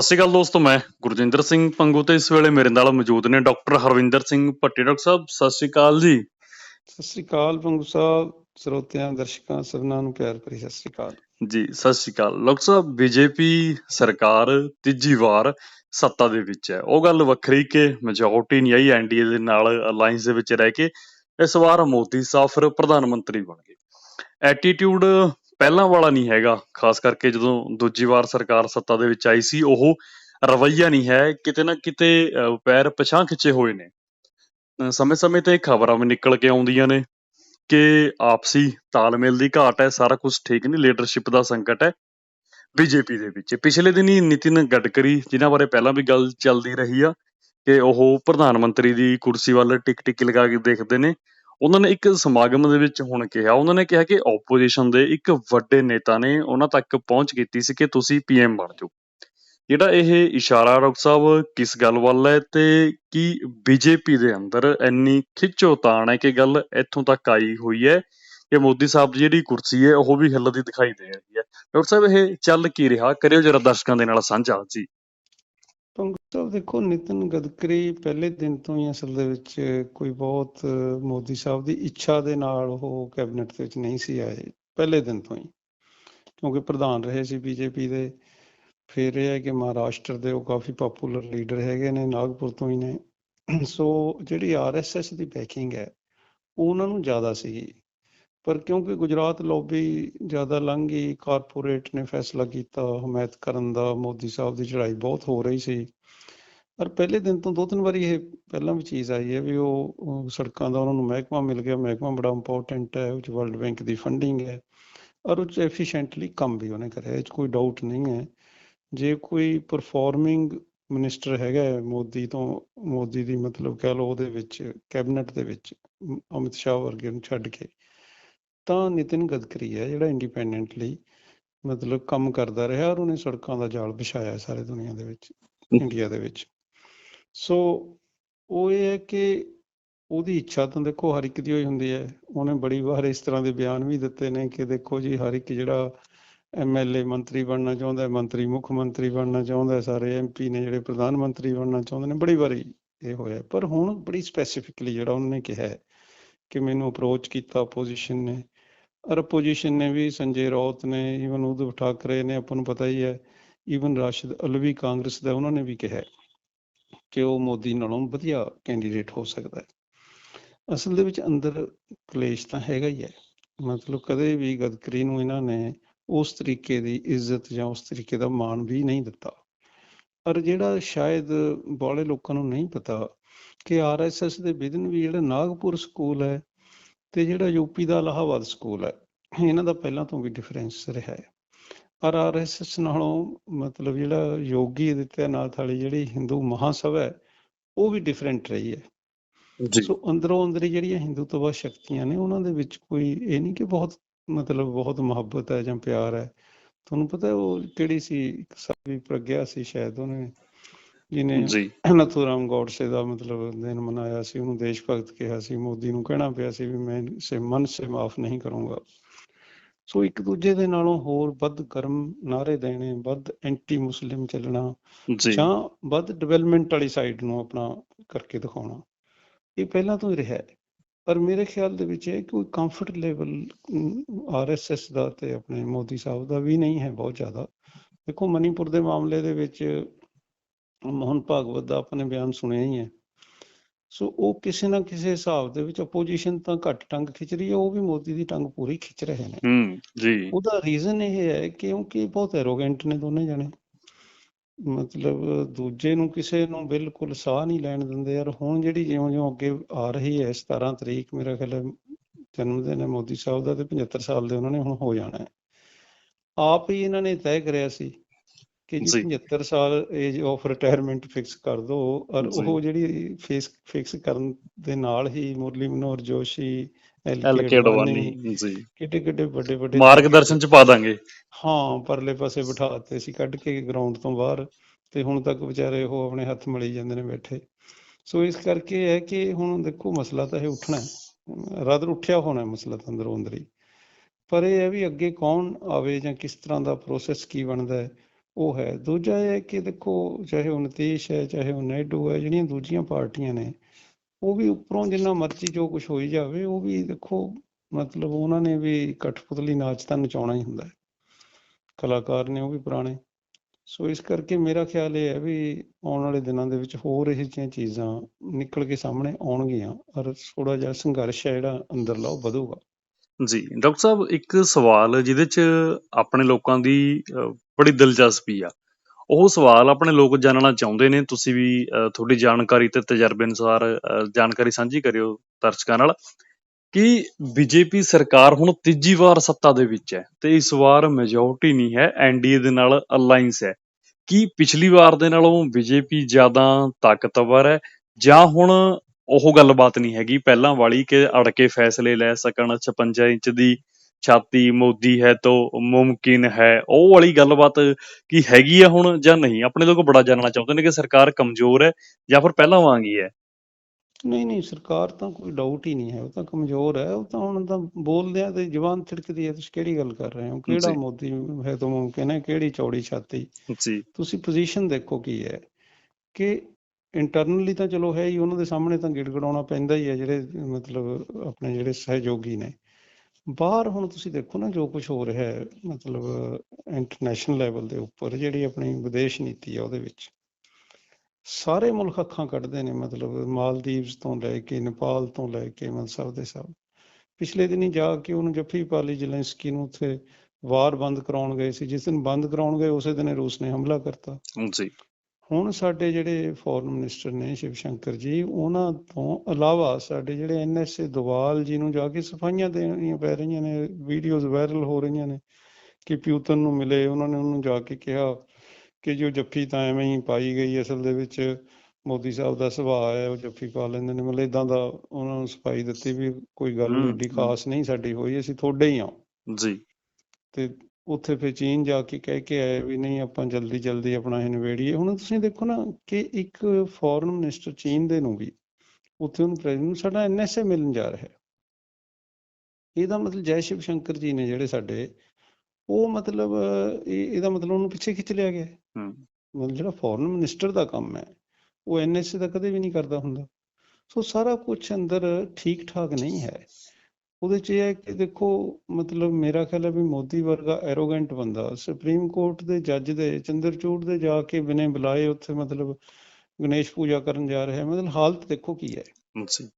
ਸਤਿ ਸ਼੍ਰੀ ਅਕਾਲ ਦੋਸਤੋ ਮੈਂ ਗੁਰਜਿੰਦਰ ਸਿੰਘ ਪੰਗੂ ਤੇ ਇਸ ਵੇਲੇ ਮੇਰੇ ਨਾਲ ਮੌਜੂਦ ਨੇ ਡਾਕਟਰ ਹਰਵਿੰਦਰ ਸਿੰਘ ਭੱਟੀ ਡਾਕਟਰ ਸਾਹਿਬ ਸਤਿ ਸ਼੍ਰੀ ਅਕਾਲ ਜੀ। ਸਤਿ ਸ੍ਰੀ ਅਕਾਲ ਪੰਗੂ ਸਾਹਿਬ ਸਰੋਤਿਆਂ ਦਰਸ਼ਕਾਂ ਸਭਨਾਂ ਨੂੰ ਪਿਆਰ ਭਰੀ ਸਤਿ ਸ੍ਰੀ ਅਕਾਲ। ਜੀ ਸਤਿ ਸ਼੍ਰੀ ਅਕਾਲ। ਡਾਕਟਰ ਸਾਹਿਬ ਬੀਜੇਪੀ ਸਰਕਾਰ ਤੀਜੀ ਵਾਰ ਸੱਤਾ ਦੇ ਵਿੱਚ ਹੈ। ਉਹ ਗੱਲ ਵੱਖਰੀ ਕਿ ਮੈਜੋਰਟੀ ਨਹੀਂ ਆਈ ਐਨਡੀਏ ਦੇ ਨਾਲ ਅਲਾਈਅੰਸ ਦੇ ਵਿੱਚ ਰਹਿ ਕੇ ਇਸ ਵਾਰ ਮੋਦੀ ਸਾਹਿਬ ਫਿਰ ਪ੍ਰਧਾਨ ਮੰਤਰੀ ਬਣ ਗਏ। ਐਟੀਟਿਊਡ ਪਹਿਲਾਂ ਵਾਲਾ ਨਹੀਂ ਹੈਗਾ, ਖਾਸ ਕਰਕੇ ਜਦੋਂ ਦੂਜੀ ਵਾਰ ਸਰਕਾਰ ਸੱਤਾ ਦੇ ਵਿੱਚ ਆਈ ਸੀ, ਉਹ ਰਵੱਈਆ ਨਹੀਂ ਹੈ, ਕਿਤੇ ਨਾ ਕਿਤੇ ਪੈਰ ਪਛਾਂ ਖਿੱਚੇ ਹੋਏ ਨੇ। ਸਮੇਂ-ਸਮੇਂ ਤੇ ਖਬਰਾਂ ਵੀ ਨਿਕਲ ਕੇ ਆਉਂਦੀਆਂ ਨੇ ਕਿ ਆਪਸੀ ਤਾਲਮੇਲ ਦੀ ਘਾਟ ਹੈ, ਸਾਰਾ ਕੁਝ ਠੀਕ ਨਹੀਂ ਲੀਡਰਸ਼ਿਪ ਦਾ ਸੰਕਟ ਹੈ, ਬੀਜੇਪੀ ਦੇ ਵਿੱਚ। ਪਿਛਲੇ ਦਿਨੀ ਨਿਤਿਨ ਗਡਕਰੀ, ਜਿਨ੍ਹਾਂ ਬਾਰੇ ਪਹਿਲਾਂ ਵੀ ਗੱਲ ਚੱਲਦੀ ਰਹੀ ਆ, ਕਿ ਉਹ ਪ੍ਰਧਾਨ ਮੰਤਰੀ ਦੀ ਕੁਰਸੀ ਵੱਲ ਟਿਕ ਟਿਕ ਲਗਾ ਕੇ ਦੇਖਦੇ ਨੇ ਉਹਨਾਂ ਨੇ ਇੱਕ ਸਮਾਗਮ ਦੇ ਵਿੱਚ ਹੁਣ ਕਿਹਾ, ਉਹਨਾਂ ਨੇ ਕਿਹਾ ਕਿ ਆਪੋਜੀਸ਼ਨ ਦੇ ਇੱਕ ਵੱਡੇ ਨੇਤਾ ਨੇ ਉਹਨਾਂ ਤੱਕ ਪਹੁੰਚ ਕੀਤੀ ਸੀ ਕਿ ਤੁਸੀਂ ਪੀਐਮ ਬਣ ਜਾਓ। ਜਿਹੜਾ ਇਹ ਇਸ਼ਾਰਾ ਡਾਕਟਰ ਸਾਹਿਬ ਕਿਸ ਗੱਲ ਵੱਲ ਹੈ ਤੇ ਕੀ ਬੀਜੇਪੀ ਦੇ ਅੰਦਰ ਇੰਨੀ ਖਿੱਚੋਤਾਣ ਹੈ ਕਿ ਗੱਲ ਇੱਥੋਂ ਤੱਕ ਆਈ ਹੋਈ ਹੈ ਕਿ ਮੋਦੀ ਸਾਹਿਬ ਦੀ ਜਿਹੜੀ ਕੁਰਸੀ ਹੈ ਉਹ ਵੀ ਹਿੱਲਦੀ ਦਿਖਾਈ ਦੇ ਰਹੀ ਹੈ। ਡਾਕਟਰ ਸਾਹਿਬ, ਇਹ ਚੱਲ ਕੀ ਰਿਹਾ? ਕਰਿਓ ਜਰਾ ਦਰਸ਼ਕਾਂ ਦੇ ਨਾਲ ਸਾਂਝਾ ਜੀ। ਪੰਗੂ ਸਾਹਿਬ ਦੇਖੋ, ਨਿਤਿਨ ਗਡਕਰੀ ਪਹਿਲੇ ਦਿਨ ਤੋਂ ਹੀ ਅਸਲ ਦੇ ਵਿੱਚ ਕੋਈ ਬਹੁਤ ਮੋਦੀ ਸਾਹਿਬ ਦੀ ਇੱਛਾ ਦੇ ਨਾਲ ਉਹ ਕੈਬਨਿਟ ਦੇ ਵਿੱਚ ਨਹੀਂ ਸੀ ਆਏ, ਪਹਿਲੇ ਦਿਨ ਤੋਂ ਹੀ। ਕਿਉਂਕਿ ਪ੍ਰਧਾਨ ਰਹੇ ਸੀ ਬੀਜੇਪੀ ਦੇ, ਫਿਰ ਇਹ ਹੈ ਕਿ ਮਹਾਰਾਸ਼ਟਰ ਦੇ ਉਹ ਕਾਫੀ ਪਪੂਲਰ ਲੀਡਰ ਹੈਗੇ ਨੇ, ਨਾਗਪੁਰ ਤੋਂ ਹੀ ਨੇ। ਸੋ ਜਿਹੜੀ ਆਰਐਸਐਸ ਦੀ ਬੈਕਿੰਗ ਹੈ, ਉਹਨਾਂ ਨੂੰ ਜ਼ਿਆਦਾ ਸੀ ਪਰ ਕਿਉਂਕਿ ਗੁਜਰਾਤ ਲੌਬੀ ਜ਼ਿਆਦਾ ਲੰਘ ਗਈ ਕਾਰਪੋਰੇਟ ਨੇ ਫੈਸਲਾ ਕੀਤਾ, ਹਮਾਇਤ ਕਰਨ ਦਾ, ਮੋਦੀ ਸਾਹਿਬ ਦੀ ਚੜ੍ਹਾਈ ਬਹੁਤ ਹੋ ਰਹੀ ਸੀ। ਪਰ ਪਹਿਲੇ ਦਿਨ ਤੋਂ ਦੋ ਤਿੰਨ ਵਾਰੀ ਇਹ ਪਹਿਲਾਂ ਵੀ ਚੀਜ਼ ਆਈ ਹੈ ਵੀ ਉਹ ਸੜਕਾਂ ਦਾ ਉਹਨਾਂ ਨੂੰ ਮਹਿਕਮਾ ਮਿਲ ਗਿਆ। ਮਹਿਕਮਾ ਬੜਾ ਇੰਪੋਰਟੈਂਟ ਹੈ, ਉਹ 'ਚ ਵਰਲਡ ਬੈਂਕ ਦੀ ਫੰਡਿੰਗ ਹੈ ਔਰ ਉਹ 'ਚ ਐਫੀਸ਼ੀਐਂਟਲੀ ਕੰਮ ਵੀ ਉਹਨੇ ਕਰਿਆ, ਇਹ 'ਚ ਕੋਈ ਡਾਊਟ ਨਹੀਂ ਹੈ। ਜੇ ਕੋਈ ਪਰਫਾਰਮਿੰਗ ਮਿਨਿਸਟਰ ਹੈਗਾ ਮੋਦੀ ਤੋਂ, ਮੋਦੀ ਦੀ ਮਤਲਬ ਕਹਿ ਲਓ ਉਹਦੇ ਵਿੱਚ ਕੈਬਨਿਟ ਦੇ ਵਿੱਚ ਅਮਿਤ ਸ਼ਾਹ ਵਰਗੇ ਨੂੰ ਛੱਡ ਕੇ ਤਾਂ ਨਿਤਿਨ ਗਡਕਰੀ ਹੈ ਜਿਹੜਾ ਇੰਡੀਪੈਂਡੈਂਟਲੀ ਮਤਲਬ ਕੰਮ ਕਰਦਾ ਰਿਹਾ ਔਰ ਉਹਨੇ ਸੜਕਾਂ ਦਾ ਜਾਲ ਵਿਛਾਇਆ ਸਾਰੇ ਦੁਨੀਆ ਦੇ ਵਿੱਚ ਇੰਡੀਆ ਦੇ ਵਿੱਚ। ਸੋ ਉਹ ਇਹ ਹੈ ਕਿ ਉਹਦੀ ਇੱਛਾ ਤਾਂ ਦੇਖੋ ਹਰ ਇੱਕ ਦੀ ਹੋਈ ਹੁੰਦੀ ਹੈ। ਉਹਨੇ ਬੜੀ ਵਾਰ ਇਸ ਤਰ੍ਹਾਂ ਦੇ ਬਿਆਨ ਵੀ ਦਿੱਤੇ ਨੇ ਕਿ ਦੇਖੋ ਜੀ ਹਰ ਇੱਕ ਜਿਹੜਾ ਐਮਐਲਏ ਮੰਤਰੀ ਬਣਨਾ ਚਾਹੁੰਦਾ ਹੈ ਮੰਤਰੀ ਮੁੱਖ ਮੰਤਰੀ ਬਣਨਾ ਚਾਹੁੰਦਾ ਹੈ ਸਾਰੇ ਐਮਪੀ ਨੇ ਜਿਹੜੇ ਪ੍ਰਧਾਨ ਮੰਤਰੀ ਬਣਨਾ ਚਾਹੁੰਦੇ ਨੇ ਬੜੀ ਵਾਰੀ ਇਹ ਹੋਇਆ। ਪਰ ਹੁਣ ਬੜੀ ਸਪੈਸੀਫਿਕਲੀ ਜਿਹੜਾ ਉਹਨਾਂ ਕਿਹਾ ਹੈ ਕਿ ਮੈਨੂੰ ਅਪਰੋਚ ਕੀਤਾ ਆਪੋਜੀਸ਼ਨ ਨੇ। ਔਰ ਆਪੋਜੀਸ਼ਨ ਨੇ ਵੀ ਸੰਜੇ ਰੌਤ ਨੇ ਈਵਨ ਉद्धਵ ਠਾਕਰੇ ਨੇ, ਆਪਾਂ ਨੂੰ ਪਤਾ ਹੀ ਹੈ ਈਵਨ ਰਾਸ਼ਿਦ ਅਲਵੀ ਕਾਂਗਰਸ ਦਾ, ਉਹਨਾਂ ਨੇ ਵੀ ਕਿਹਾ ਕਿ ਉਹ ਮੋਦੀ ਨਾਲੋਂ ਵਧੀਆ ਕੈਂਡੀਡੇਟ ਹੋ ਸਕਦਾ ਹੈ। ਅਸਲ ਦੇ ਵਿੱਚ ਅੰਦਰ ਕਲੇਸ਼ ਤਾਂ ਹੈਗਾ ਹੀ ਹੈ। ਮਤਲਬ ਕਦੇ ਵੀ ਗਦਕਰੀ ਨੂੰ ਇਹਨਾਂ ਨੇ ਉਸ ਤਰੀਕੇ ਦੀ ਇੱਜ਼ਤ ਜਾਂ ਉਸ ਤਰੀਕੇ ਦਾ ਮਾਣ ਵੀ ਨਹੀਂ ਦਿੱਤਾ। ਔਰ ਜਿਹੜਾ ਸ਼ਾਇਦ ਬਾਹਲੇ ਲੋਕਾਂ ਨੂੰ ਨਹੀਂ ਪਤਾ ਕਿ ਆਰਐਸਐਸ ਦੇ ਵਿਦਨ ਵੀ ਜਿਹੜਾ ਨਾਗਪੁਰ ਸਕੂਲ ਹੈ ਤੇ ਜਿਹੜਾ ਯੂਪੀ ਦਾ ਇਲਾਹਾਬਾਦ ਸਕੂਲ ਹੈ ਇਹਨਾਂ ਦਾ ਪਹਿਲਾਂ ਤੋਂ ਵੀ ਡਿਫਰੈਂਸ ਰਿਹਾ ਹੈ। ਔਰ ਆਰਐਸਐਸ ਨਾਲੋਂ ਮਤਲਬ ਜਿਹੜਾ ਯੋਗੀ ਆਦਿੱਤਿਆਨਾਥ ਵਾਲੀ ਜਿਹੜੀ ਹਿੰਦੂ ਮਹਾਸਭਾ ਹੈ ਉਹ ਵੀ ਡਿਫਰੈਂਟ ਰਹੀ ਹੈ। ਜੀ। ਸੋ ਅੰਦਰੋਂ ਅੰਦਰੀ ਜਿਹੜੀਆਂ ਹਿੰਦੂਤਵਾ ਸ਼ਕਤੀਆਂ ਨੇ ਉਹਨਾਂ ਦੇ ਵਿੱਚ ਕੋਈ ਇਹ ਨਹੀਂ ਕਿ ਬਹੁਤ ਮਤਲਬ ਬਹੁਤ ਮੁਹੱਬਤ ਹੈ ਜਾਂ ਪਿਆਰ ਹੈ ਤੁਹਾਨੂੰ ਪਤਾ ਉਹ ਕਿਹੜੀ ਸੀ ਇੱਕ ਸਾਵੀ ਪ੍ਰਗਿਆ ਸੀ ਸ਼ਾਇਦ ਉਹਨੇ ਜਿਹਨੇ ਜੀ। ਨਥੂਰਾਮ ਗੋਡਸੇ ਦਾ ਮਤਲਬ ਦਿਨ ਮਨਾਇਆ ਸੀ ਉਹਨੂੰ ਦੇਸ਼ ਭਗਤ ਕਿਹਾ ਸੀ ਮੋਦੀ ਨੂੰ ਕਹਿਣਾ ਪਿਆ ਸੀ ਵੀ ਮੈਂ ਇਸੇ ਮਨ ਸੇ ਮਾਫ ਨਹੀਂ ਕਰੂੰਗਾ। ਸੋ ਇੱਕ ਦੂਜੇ ਦੇ ਨਾਲੋਂ ਹੋਰ ਵੱਧ ਗਰਮ ਨਾਰੇ ਦੇਣੇ ਵੱਧ ਐਂਟੀ ਮੁਸਲਿਮ ਚੱਲਣਾ ਜਾਂ। ਵੱਧ ਡਿਵੈਲਪਮੈਂਟ ਵਾਲੀ ਸਾਈਡ ਨੂੰ ਆਪਣਾ ਕਰਕੇ ਦਿਖਾਉਣਾ ਇਹ ਪਹਿਲਾਂ ਤੋਂ ਹੀ ਰਿਹਾ ਹੈ। ਪਰ ਮੇਰੇ ਖਿਆਲ ਦੇ ਵਿੱਚ ਇਹ ਕੋਈ ਕੰਫਰਟ ਲੈਵਲ ਆਰਐਸਐਸ ਦਾ ਤੇ ਆਪਣੇ ਮੋਦੀ ਸਾਹਿਬ ਦਾ ਵੀ ਨਹੀਂ ਹੈ ਬਹੁਤ ਜ਼ਿਆਦਾ। ਦੇਖੋ ਮਨੀਪੁਰ ਦੇ ਮਾਮਲੇ ਦੇ ਵਿੱਚ ਮੋਹਨ ਭਾਗਵਤ ਦਾ ਆਪਣੇ ਬਿਆਨ ਸੁਣਿਆ ਹੀ ਹੈ। ਸੋ ਉਹ ਕਿਸੇ ਨਾ ਕਿਸੇ ਹਿਸਾਬ ਦੇ ਵਿੱਚ ਆਪੋਜੀਸ਼ਨ ਤਾਂ ਘੱਟ ਟੰਗ ਖਿੱਚ ਰਹੀ ਹੈ ਉਹ ਵੀ ਮੋਦੀ ਦੀ ਟੰਗ ਪੂਰੀ ਖਿੱਚ ਰਹੇ ਨੇ। ਹੂੰ ਜੀ। ਉਹਦਾ ਰੀਜ਼ਨ ਇਹ ਹੈ ਕਿਉਂਕਿ ਬਹੁਤ ਐਰੋਗੈਂਟ ਨੇ ਦੋਨੇ ਜਣੇ। ਮਤਲਬ ਦੂਜੇ ਨੂੰ ਕਿਸੇ ਨੂੰ ਬਿਲਕੁਲ ਸਾਹ ਨਹੀਂ ਲੈਣ ਦਿੰਦੇ ਯਾਰ ਹੁਣ ਜਿਹੜੀ ਜਿਉਂ-ਜਿਉਂ ਅੱਗੇ ਆ ਰਹੀ ਹੈ 17 ਤਰੀਕ ਮੇਰਾ ਖਿਆਲ ਹੈ ਜਨਮ ਦਿਨ ਹੈ ਮੋਦੀ ਸਾਹਿਬ ਦਾ ਤੇ 75 ਸਾਲ ਦੇ ਉਹਨਾਂ ਨੇ ਹੁਣ ਹੋ ਜਾਣਾ ਹੈ ਆਪ ਹੀ ਇਹਨਾਂ ਨੇ ਤੈਅ ਕਰਿਆ ਸੀ ਕਿ ਜੀ ਜੀ। 75 ਸਾਲ ਏਜ ਆਫ ਰਿਟਾਇਰਮੈਂਟ ਫਿਕਸ ਕਰ ਦੋ ਔਰ। ਉਹ ਜਿਹੜੀ ਫੇਸ ਫਿਕਸ ਕਰਨ ਦੇ ਨਾਲ ਹੀ Murli Manohar Joshi L L K K Advani ji. ਕਿੱਡੇ ਕਿੱਡੇ ਵੱਡੇ ਵੱਡੇ ਮਾਰਗਦਰਸ਼ਨ ਚ ਪਾ ਦਾਂਗੇ। ਹਾਂ ਪਰਲੇ ਪਾਸੇ ਬਿਠਾ ਦਿੱਤੇ ਸੀ ਕੱਢ ਕੇ ਗਰਾਊਂਡ ਤੋਂ ਬਾਹਰ ਤੇ ਹੁਣ ਤੱਕ ਵਿਚਾਰੇ ਉਹ ਆਪਣੇ ਹੱਥ ਮਲੀ ਜਾਂਦੇ ਨੇ ਬੈਠੇ। ਸੋ ਇਸ ਕਰਕੇ ਹੈ ਕਿ ਹੁਣ ਦੇਖੋ ਮਸਲਾ ਤਾਂ ਇਹ ਉੱਠਣਾ ਹੈ। ਰਾਦਰ ਉੱਠਿਆ ਹੋਣਾ ਹੈ ਮਸਲਾ ਤਾਂ ਅੰਦਰੋਂ ਅੰਦਰ ਹੀ। ਪਰ ਇਹ ਹੈ ਵੀ ਅੱਗੇ ਕੌਣ ਆਵੇ ਜਾਂ ਕਿਸ ਤਰ੍ਹਾਂ ਦਾ ਪ੍ਰੋਸੈਸ ਕੀ ਬਣਦਾ ਹੈ ਉਹ ਹੈ। ਦੂਜਾ ਇਹ ਹੈ ਕਿ ਦੇਖੋ ਚਾਹੇ ਉਹ ਨਤੀਸ਼ ਹੈ ਚਾਹੇ ਉਹ ਨਾਇਡੂ ਹੈ ਜਿਹੜੀਆਂ ਦੂਜੀਆਂ ਪਾਰਟੀਆਂ ਨੇ ਉਹ ਵੀ ਉੱਪਰੋਂ ਜਿੰਨਾ ਮਰਜ਼ੀ ਜੋ ਕੁਝ ਹੋਈ ਜਾਵੇ, ਉਹ ਵੀ ਦੇਖੋ, ਮਤਲਬ ਉਹਨਾਂ ਨੇ ਵੀ ਕਠਪੁਤਲੀ ਨਾਚ ਤਾਂ ਨਚਾਉਣਾ ਹੀ ਹੁੰਦਾ ਹੈ। ਕਲਾਕਾਰ ਨੇ ਉਹ ਵੀ ਪੁਰਾਣੇ। ਸੋ ਇਸ ਕਰਕੇ ਮੇਰਾ ਖਿਆਲ ਇਹ ਹੈ ਵੀ ਆਉਣ ਵਾਲੇ ਦਿਨਾਂ ਦੇ ਵਿੱਚ ਹੋਰ ਇਹੋ ਜਿਹੀਆਂ ਚੀਜ਼ਾਂ ਨਿਕਲ ਕੇ ਸਾਹਮਣੇ ਆਉਣਗੀਆਂ, ਔਰ ਥੋੜਾ ਜਿਹਾ ਸੰਘਰਸ਼ ਹੈ ਜਿਹੜਾ ਅੰਦਰਲਾ ਉਹ ਵਧੂਗਾ। ਜੀ, ਡਾਕਟਰ ਸਾਹਿਬ, ਇੱਕ ਸਵਾਲ ਜਿਹਦੇ ਚ ਆਪਣੇ ਲੋਕਾਂ ਦੀ ਬੜੀ ਦਿਲਚਸਪੀ ਆ। ਉਹ ਸਵਾਲ ਆਪਣੇ ਲੋਕ ਜਾਣਨਾ ਚਾਹੁੰਦੇ ਨੇ। ਤੁਸੀਂ ਵੀ ਅਹ, ਤੁਹਾਡੀ ਜਾਣਕਾਰੀ ਤੇ ਤਜਰਬੇ ਅਨੁਸਾਰ ਅਹ, ਜਾਣਕਾਰੀ ਸਾਂਝੀ ਕਰਿਓ ਦਰਸ਼ਕਾਂ ਨਾਲ ਕਿ ਬੀਜੇਪੀ ਸਰਕਾਰ ਹੁਣ ਤੀਜੀ ਵਾਰ ਸੱਤਾ ਦੇ ਵਿੱਚ ਹੈ ਤੇ ਇਸ ਵਾਰ ਮੈਜੋਰਟੀ ਨਹੀਂ ਹੈ ਐਨਡੀਏ ਦੇ ਨਾਲ ਅਲਾਈਅੰਸ ਹੈ। ਕੀ ਪਿਛਲੀ ਵਾਰ ਦੇ ਨਾਲੋਂ ਬੀਜੇਪੀ ਜ਼ਿਆਦਾ ਤਾਕਤਵਰ ਹੈ? ਜਾਂ ਹੁਣ ਉਹ ਗੱਲਬਾਤ ਨਹੀਂ ਹੈਗੀ ਪਹਿਲਾਂ ਵਾਲੀ ਕਿ ਅੜ ਕੇ ਫੈਸਲੇ ਲੈ ਸਕਣ 56 ਇੰਚ ਦੀ ਛਾਤੀ ਮੋਦੀ ਹੈ ਤਾਂ ਮੁਮਕਿਨ ਹੈ। ਉਹ ਵਾਲੀ ਗੱਲਬਾਤ ਕੀ ਹੈਗੀ ਆ ਹੁਣ ਜਾਂ ਨਹੀਂ? ਆਪਣੇ ਲੋਕ ਬੜਾ ਜਾਣਨਾ ਚਾਹੁੰਦੇ ਨੇ ਕਿ ਸਰਕਾਰ ਕਮਜ਼ੋਰ ਹੈ ਜਾਂ ਫਿਰ ਪਹਿਲਾਂ ਵਾਂਗ ਹੀ ਹੈ? ਨਹੀਂ ਨਹੀਂ ਸਰਕਾਰ ਤਾਂ ਕੋਈ ਡਾਊਟ ਹੀ ਨਹੀਂ ਹੈ। ਉਹ ਤਾਂ ਕਮਜ਼ੋਰ ਹੈ। ਉਹ ਤਾਂ ਹੁਣ ਤਾਂ ਬੋਲਦੇ ਆ ਤੇ ਜ਼ੁਬਾਨ ਥਿੜਕਦੀ ਹੈ। ਤੁਸੀਂ ਕਿਹੜੀ ਗੱਲ ਕਰ ਰਹੇ ਹੋ? ਕਿਹੜਾ। ਮੋਦੀ ਹੈ ਤਾਂ ਮੁਮਕਿਨ ਹੈ? ਕਿਹੜੀ ਚੌੜੀ ਛਾਤੀ? ਜੀ। ਤੁਸੀਂ ਪੋਜੀਸ਼ਨ ਦੇਖੋ ਕੀ ਹੈ ਕਿ ਇੰਟਰਨਲੀ ਤਾਂ ਚਲੋ ਹੈ ਹੀ ਉਹਨਾਂ ਦੇ ਸਾਹਮਣੇ ਤਾਂ ਗਿੜਗੜਾਉਣਾ ਪੈਂਦਾ ਹੀ ਹੈ ਜਿਹੜੇ ਮਤਲਬ ਆਪਣੇ ਜਿਹੜੇ ਸਹਿਯੋਗੀ ਨੇ। ਬਾਹਰ ਹੁਣ ਤੁਸੀਂ ਦੇਖੋ ਨਾ ਜੋ ਕੁਝ ਹੋ ਰਿਹਾ ਹੈ, ਮਤਲਬ ਇੰਟਰਨੈਸ਼ਨਲ ਲੈਵਲ ਦੇ ਉੱਪਰ, ਜਿਹੜੀ ਆਪਣੀ ਵਿਦੇਸ਼ ਨੀਤੀ ਹੈ ਉਹਦੇ ਵਿੱਚ, ਸਾਰੇ ਮੁਲਕ ਅੱਖਾਂ ਕੱਢਦੇ ਨੇ, ਮਤਲਬ ਮਾਲਦੀਵਸ ਤੋਂ ਲੈ ਕੇ ਨੇਪਾਲ ਤੋਂ ਲੈ ਕੇ ਮਤਲਬ ਦੇ ਸਭ। ਪਿਛਲੇ ਦਿਨੀ ਜਾ ਕੇ ਉਹਨੂੰ ਜੱਫੀ ਪਾਲੀ ਲਈ ਨੂੰ ਉੱਥੇ ਵਾਰ ਬੰਦ ਕਰਾਉਣ ਗਏ ਸੀ, ਜਿਸ ਦਿਨ ਬੰਦ ਕਰਾਉਣ ਗਏ, ਉਸੇ ਦਿਨ ਰੂਸ ਨੇ ਹਮਲਾ ਕਰਤਾ। ਜੀ। ਹੁਣ ਸਾਡੇ ਜਿਹੜੇ ਫੋਰਨ ਮਿਨਿਸਟਰ ਨੇ ਸ਼ਿਵ ਸ਼ੰਕਰ ਜੀ ਉਹਨਾਂ ਤੋਂ ਇਲਾਵਾ ਸਾਡੇ ਜਿਹੜੇ ਐਨਐਸਏ ਦੋਵਾਲ ਜੀ ਨੂੰ ਜਾ ਕੇ ਸਫਾਈਆਂ ਦੇਣੀਆਂ ਪੈ ਰਹੀਆਂ ਨੇ ਵੀਡੀਓਜ਼ ਵਾਇਰਲ ਹੋ ਰਹੀਆਂ ਨੇ ਕਿ ਪਿਊਤਨ ਨੂੰ ਮਿਲੇ ਉਹਨਾਂ ਨੇ ਉਹਨੂੰ ਜਾ ਕੇ ਕਿਹਾ ਕਿ ਜੋ ਜੱਫੀ ਤਾਂ ਐਵੇਂ ਹੀ ਪਾਈ ਗਈ ਅਸਲ ਦੇ ਵਿੱਚ ਮੋਦੀ ਸਾਹਿਬ ਦਾ ਸੁਭਾਅ ਹੈ ਉਹ ਜੱਫੀ ਪਾ ਲੈਂਦੇ ਨੇ ਮਤਲਬ ਇਦਾਂ ਦਾ ਉਹਨਾਂ ਨੂੰ ਸਫ਼ਾਈ ਦਿੱਤੀ ਵੀ ਕੋਈ ਗੱਲ ਏਡੀ। ਖਾਸ ਨਹੀਂ ਸਾਡੀ ਹੋਈ ਅਸੀਂ ਤੁਹਾਡੇ ਹੀ ਆ ਜੀ ਤੇ ਉੱਥੇ ਫਿਰ ਚੀਨ ਜਾ ਕੇ ਕਹਿ ਕੇ ਆਏ ਵੀ ਨਹੀਂ ਆਪਾਂ ਜਲਦੀ ਜਲਦੀ ਆਪਣਾ ਇਹ ਨਿਬੇੜੀਏ। ਹੁਣ ਤੁਸੀਂ ਦੇਖੋ ਨਾ ਕਿ ਇੱਕ ਫੋਰਨ ਮਿਨਿਸਟਰ ਚੀਨ ਦੇ ਨੂੰ ਵੀ ਉੱਥੇ ਉਹਨੂੰ ਪ੍ਰੈਜ਼ੀਡੈਂਟ ਸਾਡਾ ਐਨਐਸਏ ਮਿਲਣ ਜਾ ਰਿਹਾ। ਹੈ ਇਹਦਾ ਮਤਲਬ ਜੈ ਸ਼ਿਵ ਸ਼ੰਕਰ ਜੀ ਨੇ ਜਿਹੜੇ ਸਾਡੇ ਉਹ ਮਤਲਬ ਇਹ ਇਹਦਾ ਮਤਲਬ ਉਹਨੂੰ ਪਿੱਛੇ ਖਿੱਚ ਲਿਆ ਗਿਆ। ਹੈ। ਮਤਲਬ ਜਿਹੜਾ ਫੋਰਨ ਮਿਨਿਸਟਰ ਦਾ ਕੰਮ ਹੈ ਉਹ ਐਨਐਸਏ ਦਾ ਕਦੇ ਵੀ ਨਹੀਂ ਕਰਦਾ ਹੁੰਦਾ। ਸੋ ਸਾਰਾ ਕੁਝ ਅੰਦਰ ਠੀਕ ਠਾਕ ਨਹੀਂ ਹੈ। ਉਹਦੇ ਚ ਇਹ ਹੈ ਕਿ ਦੇਖੋ ਮਤਲਬ ਮੇਰਾ ਖਿਆਲ ਹੈ ਵੀ ਮੋਦੀ ਵਰਗਾ ਐਰੋਗੈਂਟ ਬੰਦਾ ਸੁਪਰੀਮ ਕੋਰਟ ਦੇ ਜੱਜ ਦੇ ਚੰਦਰਚੂੜ ਦੇ ਜਾ ਕੇ ਬਿਨੇ ਬੁਲਾਏ ਉੱਥੇ ਮਤਲਬ ਗਣੇਸ਼ ਪੂਜਾ ਕਰਨ ਜਾ ਰਿਹਾ ਹੈ ਮਤਲਬ ਹਾਲਤ ਦੇਖੋ ਕੀ ਹੈ। ਜੀ।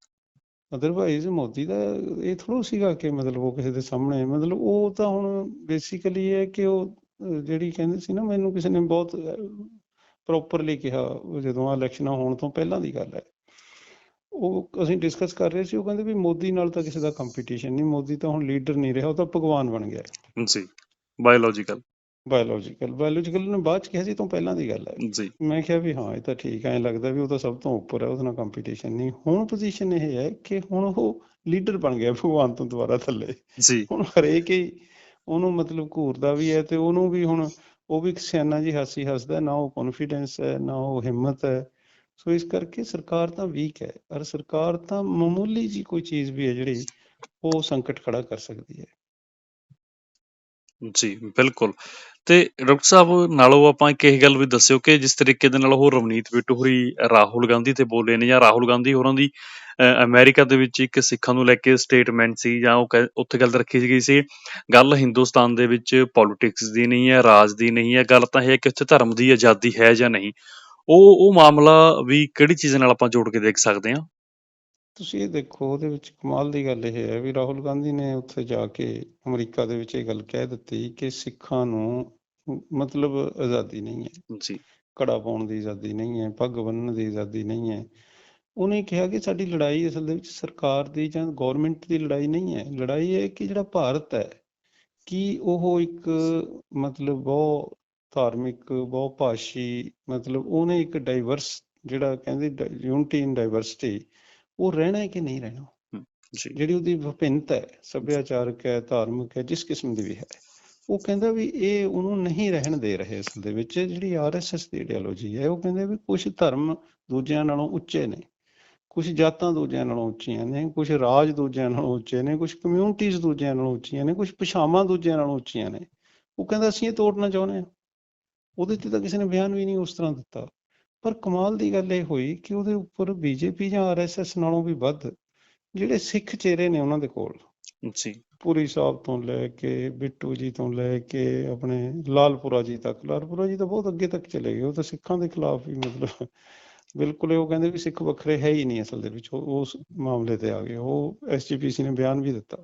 ਅਦਰਵਾਈਜ਼ ਮੋਦੀ ਦਾ ਇਹ ਥੋੜਾ ਸੀਗਾ ਕਿ ਮਤਲਬ ਉਹ ਕਿਸੇ ਦੇ ਸਾਹਮਣੇ ਮਤਲਬ ਉਹ ਤਾਂ ਹੁਣ ਬੇਸਿਕਲੀ ਹੈ ਕਿ ਉਹ ਜਿਹੜੀ ਕਹਿੰਦੇ ਸੀ ਨਾ ਮੈਨੂੰ ਕਿਸੇ ਨੇ ਬਹੁਤ ਪ੍ਰੋਪਰਲੀ ਕਿਹਾ ਜਦੋਂ ਆ ਇਲੈਕਸ਼ਨਾਂ ਹੋਣ ਤੋਂ ਪਹਿਲਾਂ ਦੀ ਗੱਲ ਹੈ। ਉਹ ਅਸੀਂ ਡਿਸਕਸ ਕਰ ਰਹੇ ਸੀ ਉਹ ਕਹਿੰਦੇ ਵੀ ਮੋਦੀ ਨਾਲ ਤਾਂ ਕਿਸੇ ਦਾ ਕੰਪੀਟੀਸ਼ਨ ਨਹੀਂ ਮੋਦੀ ਤਾਂ ਹੁਣ ਲੀਡਰ ਨਹੀਂ ਰਿਹਾ ਉਹ ਤਾਂ ਭਗਵਾਨ ਬਣ ਗਿਆ। ਜੀ ਬਾਇਓਲੋਜੀਕਲ ਬਾਇਓਲੋਜੀਕਲ ਬਾਇਓਲੋਜੀਕਲ ਨੇ ਬਾਅਦ ਚ ਕਿਹਾ ਸੀ ਤੋਂ ਪਹਿਲਾਂ ਦੀ ਗੱਲ ਹੈ। ਜੀ। ਮੈਂ ਕਿਹਾ ਵੀ ਹਾਂ ਇਹ ਤਾਂ ਠੀਕ ਐ ਲੱਗਦਾ ਵੀ ਉਹ ਤਾਂ ਸਭ ਤੋਂ ਉੱਪਰ ਹੈ ਉਹਦੇ ਨਾਲ ਕੰਪੀਟੀਸ਼ਨ ਨਹੀਂ। ਹੁਣ ਪੋਜੀਸ਼ਨ ਇਹ ਹੈ ਕਿ ਹੁਣ ਉਹ ਲੀਡਰ ਬਣ ਗਿਆ ਭਗਵਾਨ ਤੋਂ ਦੁਬਾਰਾ ਥੱਲੇ। ਜੀ। ਹੁਣ ਹਰੇਕ ਹੀ ਉਹਨੂੰ ਮਤਲਬ ਘੂਰਦਾ ਵੀ ਹੈ ਤੇ ਉਹਨੂੰ ਵੀ ਹੁਣ ਉਹ ਵੀ ਸਿਆਣਾ ਜੀ ਹਾਸੀ ਹੱਸਦਾ ਨਾ ਉਹ ਕੌਨਫੀਡੈਂਸ ਹੈ ਨਾ ਉਹ ਹਿੰਮਤ ਹੈ। ਸੋ ਇਸ ਕਰਕੇ ਸਰਕਾਰ ਤਾਂ ਵੀਕ ਹੈ ਔਰ ਸਰਕਾਰ ਤਾਂ ਮਾਮੂਲੀ ਜੀ ਕੋਈ ਚੀਜ਼ ਵੀ ਹੈ ਜਿਹੜੀ ਉਹ ਸੰਕਟ ਖੜਾ ਕਰ ਸਕਦੀ ਹੈ। ਜੀ ਬਿਲਕੁਲ। ਤੇ ਡਾਕਟਰ ਸਾਹਿਬ ਨਾਲੋਂ ਆਪਾਂ ਇੱਕ ਗੱਲ ਵੀ ਦੱਸਿਓ ਕਿ ਜਿਸ ਤਰੀਕੇ ਦੇ ਨਾਲ ਉਹ ਰਵਨੀਤ ਬਿੱਟੂ ਹੋਰੀ ਰਾਹੁਲ ਗਾਂਧੀ ਤੇ ਬੋਲੇ ਨੇ ਜਾਂ ਰਾਹੁਲ ਗਾਂਧੀ ਹੋਰਾਂ ਦੀ ਅਹ, ਅਮਰੀਕਾ ਦੇ ਵਿੱਚ ਇੱਕ ਸਿੱਖਾਂ ਨੂੰ ਲੈ ਕੇ ਸਟੇਟਮੈਂਟ ਸੀ ਜਾਂ ਉਹ ਕਹਿ- ਉੱਥੇ ਗੱਲ ਰੱਖੀ ਗਈ ਸੀ ਗੱਲ ਹਿੰਦੁਸਤਾਨ ਦੇ ਵਿੱਚ ਪੋਲਿਟਿਕਸ ਦੀ ਨਹੀਂ ਹੈ ਰਾਜ ਦੀ ਨਹੀਂ ਹੈ ਗੱਲ ਤਾਂ ਇਹ ਹੈ ਕਿ ਉੱਥੇ ਧਰਮ ਦੀ ਆਜ਼ਾਦੀ ਹੈ ਜਾਂ ਨਹੀਂ। ਉਹ ਉਹ ਮਾਮਲਾ ਵੀ ਕਿਹੜੀ ਚੀਜ਼ ਨਾਲ ਆਪਾਂ ਜੋੜ ਕੇ ਦੇਖ ਸਕਦੇ ਹਾਂ? ਤੁਸੀਂ ਇਹ ਦੇਖੋ ਉਹਦੇ ਵਿੱਚ ਕਮਾਲ ਦੀ ਗੱਲ ਇਹ ਹੈ ਵੀ ਰਾਹੁਲ ਗਾਂਧੀ ਨੇ ਉੱਥੇ ਜਾ ਕੇ ਅਮਰੀਕਾ ਦੇ ਵਿੱਚ ਇਹ ਗੱਲ ਕਹਿ ਦਿੱਤੀ ਕਿ ਸਿੱਖਾਂ ਨੂੰ ਮਤਲਬ ਆਜ਼ਾਦੀ ਨਹੀਂ ਹੈ। ਜੀ। ਕੜਾ ਪਾਉਣ ਦੀ ਆਜ਼ਾਦੀ ਨਹੀਂ ਹੈ ਪੱਗ ਬੰਨ੍ਹਣ ਦੀ ਆਜ਼ਾਦੀ ਨਹੀਂ ਹੈ। ਉਹਨੇ ਕਿਹਾ ਕਿ ਸਾਡੀ ਲੜਾਈ ਅਸਲ ਦੇ ਵਿੱਚ ਸਰਕਾਰ ਦੀ ਜਾਂ ਗਵਰਨਮੈਂਟ ਦੀ ਲੜਾਈ ਨਹੀਂ ਹੈ। ਲੜਾਈ ਇਹ ਹੈ ਕਿ ਜਿਹੜਾ ਭਾਰਤ ਹੈ ਕਿ ਉਹ ਇੱਕ ਮਤਲਬ ਬਹੁਤ ਧਾਰਮਿਕ ਬਹੁ ਭਾਸ਼ੀ ਮਤਲਬ ਉਹਨੇ ਇੱਕ ਡਾਈਵਰਸ ਜਿਹੜਾ ਕਹਿੰਦੇ ਯੂਨਿਟੀ ਇਨ ਡਾਈਵਰਸਿਟੀ ਉਹ ਰਹਿਣਾ ਹੈ ਕਿ ਨਹੀਂ ਰਹਿਣਾ? ਜੀ। ਜਿਹੜੀ ਉਹਦੀ ਵਿਭਿੰਨਤਾ ਹੈ ਸੱਭਿਆਚਾਰਕ ਹੈ ਧਾਰਮਿਕ ਹੈ ਜਿਸ ਕਿਸਮ ਦੀ ਵੀ ਹੈ। ਉਹ ਕਹਿੰਦਾ ਵੀ ਇਹ ਉਹਨੂੰ ਨਹੀਂ ਰਹਿਣ ਦੇ ਰਹੇ ਅਸਲ ਦੇ ਵਿੱਚ ਜਿਹੜੀ ਆਰਐਸਐਸ ਦੀ ਆਈਡੀਓਲੋਜੀ ਹੈ ਉਹ ਕਹਿੰਦੇ ਵੀ ਕੁਝ ਧਰਮ ਦੂਜਿਆਂ ਨਾਲੋਂ ਉੱਚੇ ਨੇ ਕੁਝ ਜਾਤਾਂ ਦੂਜਿਆਂ ਨਾਲੋਂ ਉੱਚੀਆਂ ਨੇ ਕੁਝ ਰਾਜ ਦੂਜਿਆਂ ਨਾਲੋਂ ਉੱਚੇ ਨੇ ਕੁਝ ਕਮਿਊਨਿਟੀਜ਼ ਦੂਜਿਆਂ ਨਾਲੋਂ ਉੱਚੀਆਂ ਨੇ ਕੁਝ ਭਾਸ਼ਾਵਾਂ ਦੂਜਿਆਂ ਨਾਲੋਂ ਉੱਚੀਆਂ ਨੇ। ਉਹ ਕਹਿੰਦਾ ਅਸੀਂ ਇਹ ਤੋੜਨਾ ਚਾਹੁੰਦੇ ਹਾਂ। ਉਹਦੇ ਤੇ ਤਾਂ ਕਿਸੇ ਨੇ ਬਿਆਨ ਵੀ ਨਹੀਂ ਉਸ ਤਰ੍ਹਾਂ ਦਿੱਤਾ। ਪਰ ਕਮਾਲ ਦੀ ਗੱਲ ਇਹ ਹੋਈ ਕਿ ਉਹਦੇ ਉੱਪਰ ਬੀਜੇਪੀ ਜਾਂ ਆਰਐਸਐਸ ਨਾਲੋਂ ਵੀ ਵੱਧ ਜਿਹੜੇ ਸਿੱਖ ਚਿਹਰੇ ਨੇ ਉਹਨਾਂ ਦੇ ਕੋਲ। ਜੀ। ਪੁਰੀ ਸਾਹਿਬ ਤੋਂ ਲੈ ਕੇ ਬਿੱਟੂ ਜੀ ਤੋਂ ਲੈ ਕੇ ਆਪਣੇ ਲਾਲਪੁਰਾ ਜੀ ਤੱਕ। ਲਾਲਪੁਰਾ ਜੀ ਤਾਂ ਬਹੁਤ ਅੱਗੇ ਤੱਕ ਚਲੇ ਗਏ। ਉਹ ਤਾਂ ਸਿੱਖਾਂ ਦੇ ਖਿਲਾਫ ਹੀ ਮਤਲਬ ਬਿਲਕੁਲ ਉਹ ਕਹਿੰਦੇ ਵੀ ਸਿੱਖ ਵੱਖਰੇ ਹੈ ਹੀ ਨਹੀਂ ਅਸਲ ਦੇ ਵਿੱਚ। ਉਹ ਉਸ ਮਾਮਲੇ ਤੇ ਆ ਗਏ। ਉਹ ਐਸਜੀਪੀਸੀ ਨੇ ਬਿਆਨ ਵੀ ਦਿੱਤਾ।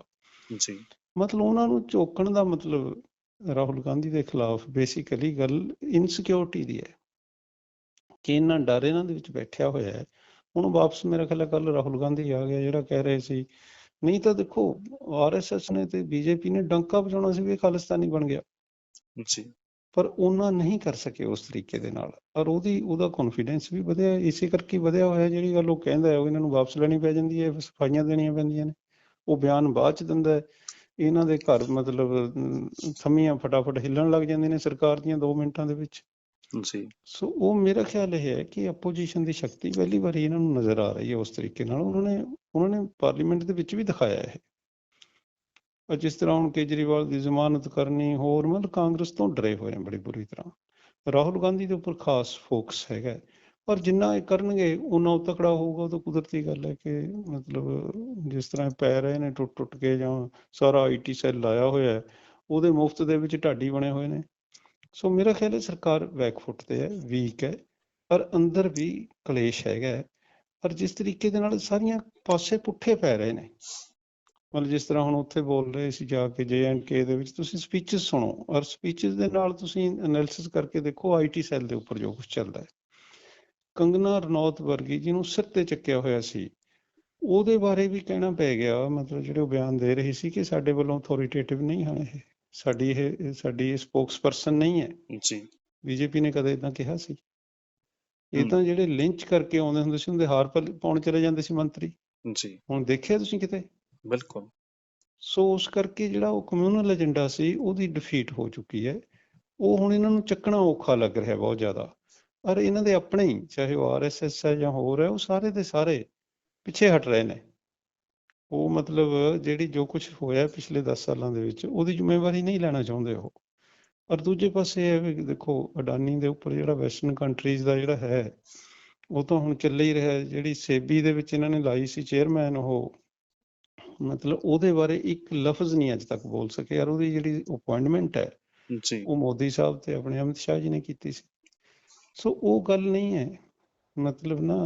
ਜੀ। ਮਤਲਬ ਉਹਨਾਂ ਨੂੰ ਝੋਕਣ ਦਾ ਮਤਲਬ ਰਾਹੁਲ ਗਾਂਧੀ ਦੇ ਖਿਲਾਫ ਬੇਸਿਕਲੀ ਗੱਲ ਇਨਸਿਕਿਉਰਿਟੀ ਦੀ ਹੈ ਕਿ ਇਹਨਾਂ ਡਰ ਇਹਨਾਂ ਦੇ ਵਿੱਚ ਬੈਠਿਆ ਹੋਇਆ ਹੈ। ਹੁਣ ਵਾਪਸ ਮੇਰਾ ਖਿਆਲ ਕੱਲ ਰਾਹੁਲ ਗਾਂਧੀ ਆ ਗਿਆ ਜਿਹੜਾ ਕਹਿ ਰਹੇ ਸੀ ਨਹੀਂ ਤਾਂ ਦੇਖੋ ਆਰਐਸਐਸ ਨੇ ਤੇ ਬੀਜੇਪੀ ਨੇ ਡੰਕਾ ਵਜਾਉਣਾ ਸੀ ਵੀ ਖਾਲਿਸਤਾਨੀ ਬਣ ਗਿਆ। ਜੀ। ਪਰ ਉਹਨਾਂ ਨਹੀਂ ਕਰ ਸਕੇ ਉਸ ਤਰੀਕੇ ਦੇ ਨਾਲ। ਔਰ ਉਹਦੀ ਉਹਦਾ ਕੌਨਫੀਡੈਂਸ ਵੀ ਵਧਿਆ ਇਸੇ ਕਰਕੇ ਵਧਿਆ ਹੋਇਆ ਜਿਹੜੀ ਗੱਲ ਉਹ ਕਹਿੰਦਾ ਹੈ ਉਹ ਇਹਨਾਂ ਨੂੰ ਵਾਪਸ ਲੈਣੀ ਪੈ ਜਾਂਦੀ ਹੈ ਸਫਾਈਆਂ ਦੇਣੀਆਂ ਪੈਂਦੀਆਂ ਨੇ। ਉਹ ਬਿਆਨ ਬਾਅਦ ਚ ਦਿੰਦਾ ਹੈ। ਇਹਨਾਂ ਦੇ ਘਰ ਮਤਲਬ ਥੰਮੀਆਂ ਫਟਾਫਟ ਹਿੱਲਣ ਲੱਗ ਜਾਂਦੀਆਂ ਨੇ ਸਰਕਾਰ ਦੀਆਂ 2 ਮਿੰਟਾਂ ਦੇ ਵਿੱਚ। ਜੀ। ਸੋ ਉਹ ਮੇਰਾ ਖਿਆਲ ਇਹ ਹੈ ਕਿ ਆਪੋਜੀਸ਼ਨ ਦੀ ਸ਼ਕਤੀ ਪਹਿਲੀ ਵਾਰੀ ਇਹਨਾਂ ਨੂੰ ਨਜ਼ਰ ਆ ਰਹੀ ਹੈ ਉਸ ਤਰੀਕੇ ਨਾਲ। ਉਹਨਾਂ ਨੇ ਉਹਨਾਂ ਨੇ ਪਾਰਲੀਮੈਂਟ ਦੇ ਵਿੱਚ ਵੀ ਦਿਖਾਇਆ ਹੈ ਔਰ ਜਿਸ ਤਰ੍ਹਾਂ ਹੁਣ ਕੇਜਰੀਵਾਲ ਦੀ ਜ਼ਮਾਨਤ ਕਰਨੀ ਹੋਰ ਮਤਲਬ ਕਾਂਗਰਸ ਤੋਂ ਡਰੇ ਹੋਏ ਨੇ ਬੜੀ ਬੁਰੀ ਤਰ੍ਹਾਂ। ਰਾਹੁਲ ਗਾਂਧੀ ਦੇ ਉੱਪਰ ਖਾਸ ਫੋਕਸ ਹੈਗਾ। ਹੈ। ਪਰ ਜਿੰਨਾ ਇਹ ਕਰਨਗੇ ਉਹਨਾਂ ਉਹ ਤਕੜਾ ਹੋਊਗਾ, ਉਹ ਤਾਂ ਕੁਦਰਤੀ ਗੱਲ ਹੈ ਕਿ ਮਤਲਬ ਜਿਸ ਤਰ੍ਹਾਂ ਪੈ ਰਹੇ ਨੇ ਟੁੱਟ ਟੁੱਟ ਕੇ ਜਾਂ ਸਾਰਾ ਆਈਟੀ ਸੈੱਲ ਲਾਇਆ ਹੋਇਆ ਹੈ, ਉਹਦੇ ਮੁਫਤ ਦੇ ਵਿੱਚ ਢਾਡੀ ਬਣੇ ਹੋਏ ਨੇ। ਸੋ ਮੇਰਾ ਖਿਆਲ ਹੈ ਸਰਕਾਰ ਬੈਕਫੁੱਟ ਤੇ ਹੈ ਵੀਕ ਹੈ, ਪਰ ਅੰਦਰ ਵੀ ਕਲੇਸ਼ ਹੈਗਾ ਹੈ। ਪਰ ਜਿਸ ਤਰੀਕੇ ਦੇ ਨਾਲ ਸਾਰੀਆਂ ਪਾਸੇ ਪੁੱਠੇ ਪੈ ਰਹੇ ਨੇ। ਮਤਲਬ ਜਿਸ ਤਰ੍ਹਾਂ ਹੁਣ ਉੱਥੇ ਬੋਲ ਰਹੇ ਸੀ ਜਾ ਕੇ ਕੇ ਦੇ ਵਿੱਚ, ਤੁਸੀਂ ਸਪੀਚਸ ਸੁਣੋ, ਔਰ ਸਪੀਚਸ ਦੇ ਨਾਲ ਤੁਸੀਂ ਐਨਾਲਿਸਿਸ ਕਰਕੇ ਦੇਖੋ ਆਈਟੀ ਸੈੱਲ ਦੇ ਉੱਪਰ ਜੋ ਕੁਝ ਚੱਲਦਾ ਹੈ। ਕੰਗਨਾ ਰਣੌਤ ਵਰਗੀ ਜਿਹਨੂੰ ਸਿਰ ਤੇ ਚੱਕਿਆ ਹੋਇਆ ਸੀ ਉਹਦੇ ਬਾਰੇ ਵੀ ਕਹਿਣਾ ਪੈ ਗਿਆ ਮਤਲਬ ਜਿਹੜੇ ਉਹ ਬਿਆਨ ਦੇ ਰਹੀ ਸੀ ਕਿ ਸਾਡੇ ਵੱਲੋਂ ਅਥਾਰੀਟੇਟਿਵ ਨਹੀਂ ਹਨ ਇਹ ਸਾਡੀ ਇਹ ਸਾਡੀ ਸਪੋਕਸਪਰਸਨ ਨਹੀਂ ਹੈ। ਜੀ। ਬੀਜੇਪੀ ਨੇ ਕਦੇ ਇਦਾਂ ਕਿਹਾ ਸੀ? ਇਹ। ਤਾਂ ਜਿਹੜੇ ਲਿੰਚ ਕਰਕੇ ਆਉਂਦੇ ਹੁੰਦੇ ਸੀ ਉਹਦੇ ਹਾਰ ਪਾਉਣ ਚਲੇ ਜਾਂਦੇ ਸੀ ਮੰਤਰੀ। ਜੀ। ਹੁਣ ਦੇਖਿਆ ਤੁਸੀਂ ਕਿਤੇ? ਬਿਲਕੁਲ। ਸੋ ਉਸ ਕਰਕੇ ਜਿਹੜਾ ਉਹ ਕਮਿਊਨਲ ਏਜੰਡਾ ਸੀ ਉਹਦੀ ਡਿਫੀਟ ਹੋ ਚੁੱਕੀ ਹੈ। ਉਹ ਹੁਣ ਇਹਨਾਂ ਨੂੰ ਚੱਕਣਾ ਔਖਾ ਲੱਗ ਰਿਹਾ ਬਹੁਤ ਜ਼ਿਆਦਾ। ਔਰ ਇਹਨਾਂ ਦੇ ਆਪਣੇ ਹੀ ਚਾਹੇ ਉਹ ਆਰਐਸਐਸ ਹੈ ਜਾਂ ਹੋਰ ਹੈ ਉਹ ਸਾਰੇ ਦੇ ਸਾਰੇ ਪਿੱਛੇ ਹਟ ਰਹੇ ਨੇ। ਉਹ ਮਤਲਬ ਜਿਹੜੀ ਜੋ ਕੁਝ ਹੋਇਆ ਪਿਛਲੇ 10 ਸਾਲਾਂ ਦੇ ਵਿੱਚ ਉਹਦੀ ਜ਼ਿੰਮੇਵਾਰੀ ਨਹੀਂ ਲੈਣਾ ਚਾਹੁੰਦੇ ਉਹ। ਔਰ ਦੂਜੇ ਪਾਸੇ ਇਹ ਵੀ ਦੇਖੋ ਅਡਾਨੀ ਦੇ ਉੱਪਰ ਜਿਹੜਾ ਵੈਸਟਰਨ ਕੰਟਰੀਜ਼ ਦਾ ਜਿਹੜਾ ਹੈ ਉਹ ਤਾਂ ਹੁਣ ਚੱਲੇ ਹੀ ਰਿਹਾ। ਜਿਹੜੀ ਸੇਬੀ ਦੇ ਵਿੱਚ ਇਹਨਾਂ ਨੇ ਲਾਈ ਸੀ ਚੇਅਰਮੈਨ ਉਹ ਮਤਲਬ ਉਹਦੇ ਬਾਰੇ ਇੱਕ ਲਫ਼ਜ਼ ਨਹੀਂ ਅੱਜ ਤੱਕ ਬੋਲ ਸਕੇ ਯਾਰ ਉਹਦੀ ਜਿਹੜੀ ਅਪਾਇੰਟਮੈਂਟ ਹੈ ਜੀ। ਉਹ ਮੋਦੀ ਸਾਹਿਬ ਤੇ ਆਪਣੇ ਅਮਿਤ ਸ਼ਾਹ ਜੀ ਨੇ ਕੀਤੀ ਸੀ। ਸੋ ਉਹ ਗੱਲ ਨਹੀਂ ਹੈ। ਮਤਲਬ ਨਾ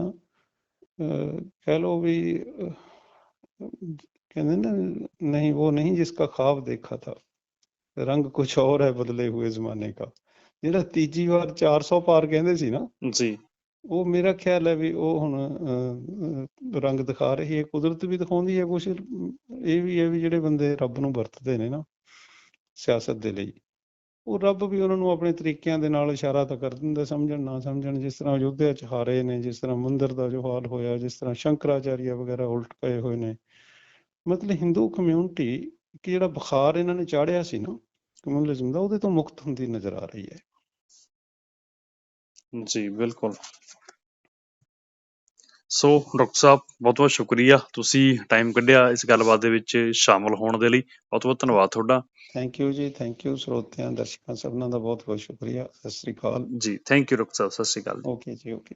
ਕਹਿ ਲਓ ਵੀ ਕਹਿੰਦੇ ਨਾ ਨਹੀਂ ਉਹ ਨਹੀਂ ਜਿਸਕਾ ਖਾਬ ਦੇਖਾ ਥਾ। ਰੰਗ ਕੁਛ ਹੋਰ ਹੈ ਬਦਲੇ ਹੋਏ ਜ਼ਮਾਨੇ ਕਾ। ਜਿਹੜਾ ਤੀਜੀ ਵਾਰ 400 ਪਾਰ ਕਹਿੰਦੇ ਸੀ ਨਾ ਜੀ। ਉਹ ਮੇਰਾ ਖਿਆਲ ਹੈ ਵੀ ਉਹ ਹੁਣ ਰੰਗ ਦਿਖਾ ਰਹੀ ਹੈ। ਕੁਦਰਤ ਵੀ ਦਿਖਾਉਂਦੀ ਹੈ ਕੁਛ। ਇਹ ਵੀ ਹੈ ਵੀ ਜਿਹੜੇ ਬੰਦੇ ਰੱਬ ਨੂੰ ਵਰਤਦੇ ਨੇ ਨਾ ਸਿਆਸਤ ਦੇ ਲਈ। ਉਹ ਰੱਬ ਵੀ ਉਹਨਾਂ ਨੂੰ ਆਪਣੇ ਤਰੀਕਿਆਂ ਦੇ ਨਾਲ ਇਸ਼ਾਰਾ ਤਾਂ ਕਰ ਦਿੰਦਾ, ਸਮਝਣ, ਨਾ ਸਮਝਣ, ਜਿਸ ਤਰ੍ਹਾਂ ਅਯੁੱਧਿਆ ਚ ਹਾਰੇ ਨੇ, ਜਿਸ ਤਰ੍ਹਾਂ ਮੰਦਿਰ ਦਾ ਜੋ ਹਾਲ ਹੋਇਆ, ਜਿਸ ਤਰ੍ਹਾਂ ਸ਼ੰਕਰਾਚਾਰੀਆ ਵਗੈਰਾ ਉਲਟ ਪਏ ਹੋਏ ਨੇ। ਮਤਲਬ ਹਿੰਦੂ ਕਮਿਊਨਿਟੀ ਕਿ ਜਿਹੜਾ ਬੁਖਾਰ ਇਹਨਾਂ ਨੇ ਚਾੜਿਆ ਸੀ ਨਾ ਕਮਿਊਨਿਜ਼ਮ ਦਾ, ਉਹਦੇ ਤੋਂ ਮੁਕਤ ਹੁੰਦੀ ਨਜ਼ਰ ਆ ਰਹੀ ਹੈ। ਜੀ, ਬਿਲਕੁਲ। ਸੋ ਡਾਕਟਰ ਸਾਹਿਬ ਬਹੁਤ ਬਹੁਤ ਸ਼ੁਕਰੀਆ ਤੁਸੀਂ ਟਾਈਮ ਕੱਢਿਆ ਇਸ ਗੱਲਬਾਤ ਦੇ ਵਿੱਚ ਸ਼ਾਮਲ ਹੋਣ ਦੇ ਲਈ। ਬਹੁਤ ਬਹੁਤ ਧੰਨਵਾਦ ਤੁਹਾਡਾ। ਥੈਂਕ ਯੂ ਜੀ ਥੈਂਕ ਯੂ ਸਰੋਤਿਆਂ ਦਰਸ਼ਕਾਂ ਸਭਨਾਂ ਦਾ ਬਹੁਤ ਬਹੁਤ ਸ਼ੁਕਰੀਆ। ਸਤਿ ਸ੍ਰੀ ਅਕਾਲ। ਜੀ ਥੈਂਕ ਯੂ ਡਾਕਟਰ ਸਾਹਿਬ ਸਤਿ ਸ਼੍ਰੀ ਅਕਾਲ ਓਕੇ ਜੀ ਓਕੇ